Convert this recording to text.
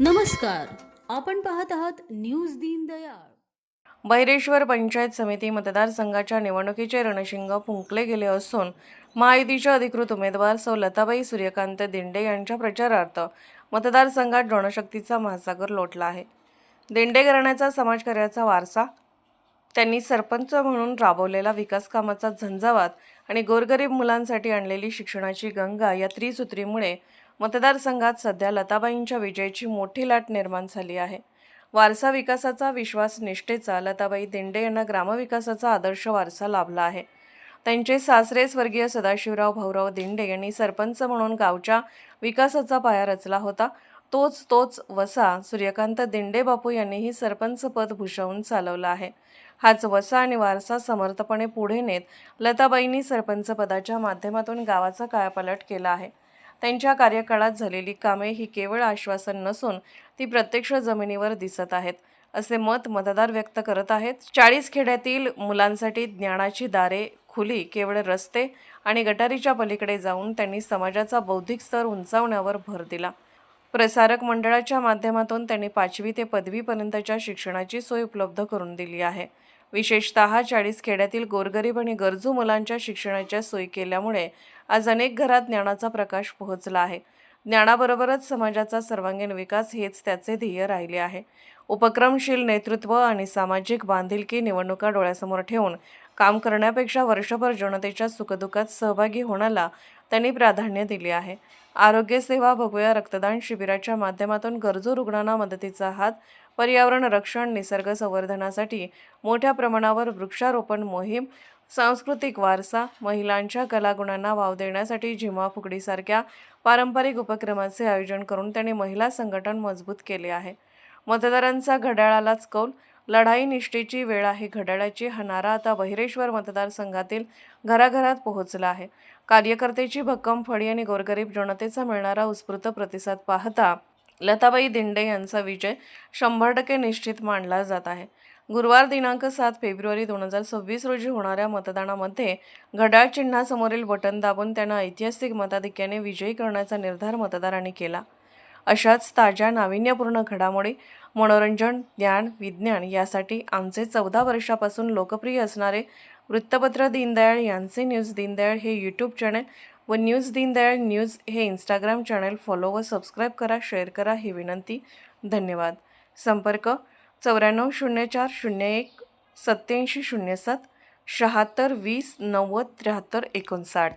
नमस्कार. आपण पाहत आहात न्यूज दीनदयाळ बहिरेश्वर पंचायत समिती मतदारसंघाच्या निवडणुकीचे रणशिंग फुंकले गेले असून महायुतीच्या अधिकृत उमेदवार सौ लताबाई सूर्यकांत दिंडे यांच्या प्रचारार्थ मतदारसंघात रणशक्तीचा महासागर लोटला आहे. दिंडे घराण्याचा समाजकार्याचा वारसा त्यांनी सरपंच म्हणून राबवलेला विकास कामाचा झंझावात आणि गोरगरीब मुलांसाठी आणलेली शिक्षणाची गंगा या त्रिसूत्रीमुळे मतदारसंघात सध्या लताबाईंच्या विजयाची मोठी लाट निर्माण झाली आहे. वारसा विकासाचा विश्वास निष्ठेचा लताबाई दिंडे यांना ग्रामविकासाचा आदर्श वारसा लाभला आहे. त्यांचे सासरे स्वर्गीय सदाशिवराव भाऊराव दिंडे यांनी सरपंच म्हणून गावच्या विकासाचा पाया रचला होता. तोच तोच वसा सूर्यकांत दिंडे बापू यांनीही सरपंच पद भूषवून चालवलं आहे. हाच वसा आणि वारसा समर्थपणे पुढे नेत लताबाईंनी सरपंच पदाच्या माध्यमातून गावाचा कायापालट केला आहे. त्यांच्या कार्यकाळात झालेली कामे ही केवळ आश्वासन नसून ती प्रत्यक्ष जमिनीवर दिसत आहेत असे मत मतदार व्यक्त करत आहेत. चाळीस खेड्यातील मुलांसाठी ज्ञानाची दारे खुली केवळ रस्ते आणि गटारीच्या पलीकडे जाऊन त्यांनी समाजाचा बौद्धिक स्तर उंचावण्यावर भर दिला. प्रसारक मंडळाच्या माध्यमातून त्यांनी पाचवी ते पदवीपर्यंतच्या शिक्षणाची सोय उपलब्ध करून दिली आहे. विशेषतः चाळीस खेड्यातील गोरगरीब आणि गरजू मुलांच्या शिक्षणाच्या सोयी केल्यामुळे आज अनेक घरात ज्ञानाचा प्रकाश पोहोचला आहे. ज्ञानाबरोबरच समाजाचा सर्वांगीण विकास हेच त्याचे ध्येय राहिले आहे. उपक्रमशील नेतृत्व आणि सामाजिक बांधिलकी निवडणुका डोळ्यासमोर ठेवून काम करण्यापेक्षा वर्षभर जनतेच्या सुखदुःखात सहभागी होण्याला त्यांनी प्राधान्य दिले आहे. आरोग्यसेवा बघूया रक्तदान शिबिराच्या माध्यमातून गरजू रुग्णांना मदतीचा हात पर्यावरण रक्षण निसर्ग संवर्धनासाठी मोठ्या प्रमाणावर वृक्षारोपण मोहीम सांस्कृतिक वारसा महिलांच्या कलागुणांना वाव देण्यासाठी झिमा फुगडीसारख्या पारंपरिक उपक्रमाचे आयोजन करून त्यांनी महिला संघटन मजबूत केले आहे. मतदारांचा घड्याळालाच कौल लढाई निष्ठेची वेळ आहे घड्याळाची हा नारा आता बहिरेश्वर मतदारसंघातील घराघरात पोहोचला आहे. कार्यकर्त्याची भक्कम फळी आणि गोरगरीब जनतेचा मिळणारा उत्स्फूर्त प्रतिसाद पाहता लताबाई दिंडे यांचा विजय शंभर टक्के निश्चित मानला जात आहे. गुरुवार दिनांक सात फेब्रुवारी दोन हजार सव्वीस रोजी होणाऱ्या मतदानामध्ये घड्याळ चिन्हासमोरील बटन दाबून त्यांना ऐतिहासिक मताधिक्याने विजयी करण्याचा निर्धार मतदारांनी केला. अशाच ताज्या नाविन्यपूर्ण घडामोडी मनोरंजन ज्ञान विज्ञान यासाठी आमचे चौदा वर्षापासून लोकप्रिय असणारे वृत्तपत्र दीनदयाळ यांचे न्यूज दीनदयाळ हे यूट्यूब चॅनल व न्यूज दीनदयाळ न्यूज हे इंस्टाग्राम चॅनल फॉलो व सबस्क्राईब करा शेअर करा ही विनंती. धन्यवाद. संपर्क चौऱ्याण्णव शून्य चार शून्य एक सत्याऐंशी शून्य सात शहात्तर वीस नव्वद त्र्याहत्तर एकोणसाठ.